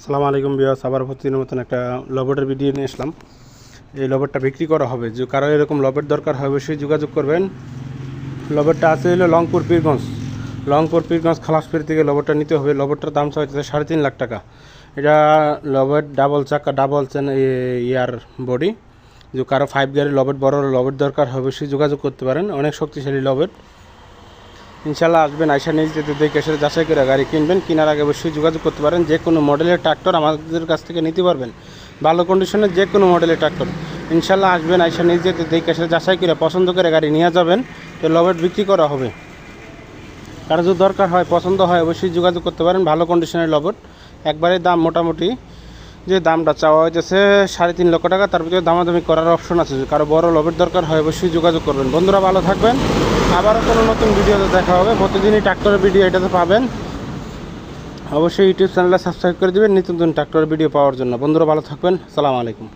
আসসালামু আলাইকুম বিয়াস আবার প্রতিদিনের মতন একটা লবটের ভিডিও নিয়ে আসলাম। এই লবটটা বিক্রি করা হবে। যে কারও এরকম লবেট দরকার হয়, অবশ্যই যোগাযোগ করবেন। লবটটা আছে হলো লংপুর পীরগঞ্জ। লংপুর পীরগঞ্জ খালাসপুর থেকে লবটটা নিতে হবে। লবটটার দাম চাইছে সাড়ে তিন লাখ টাকা। এটা লবট ডাবল চাকা ডাবল চেন ইয়ার বডি যে কারও ফাইভ গিয়ারের লবট, বড় লবট দরকার হয়, অবশ্যই যোগাযোগ করতে পারেন। অনেক শক্তিশালী লবট। ইনশাল্লাহ আসবেন, আইসা নিজ যেতে দেখে এসে যাচাই করে গাড়ি কিনবেন, কেনার আগে অবশ্যই যোগাযোগ করতে পারেন, যে কোনো মডেলের ট্রাক্টর আমাদের কাছ থেকে নিতে পারবেন। ভালো কন্ডিশনের যে কোনো মডেলের ট্রাক্টর। ইনশাল্লাহ আসবেন, আইসা নিজ যেতে দেখে এসে যাচাই করে পছন্দ করে গাড়ি নিয়ে যাবেন, তো লবেট বিক্রি করা হবে। কারও যদি দরকার হয়, পছন্দ হয়, অবশ্যই যোগাযোগ করতে পারেন, ভালো কন্ডিশনের লবট। একবারে দাম মোটামুটি যে দামটা চাওয়া হয়েছে সাড়ে তিন লক্ষ টাকা, তার ভিতরে দামাদামি করার অপশন আছে। কারও বড় লবের দরকার হয়, অবশ্যই যোগাযোগ করবেন। বন্ধুরা, ভালো থাকবেন। আবারও কোনো নতুন ভিডিওতে দেখা হবে। প্রতিদিনই ট্রাক্টরের ভিডিও এটাতে পাবেন। অবশ্যই ইউটিউব চ্যানেলটা সাবস্ক্রাইব করে দেবেন। নিত্য নতুন ট্রাক্টরের ভিডিও পাওয়ার জন্য। বন্ধুরা, ভালো থাকবেন। সালাম আলাইকুম।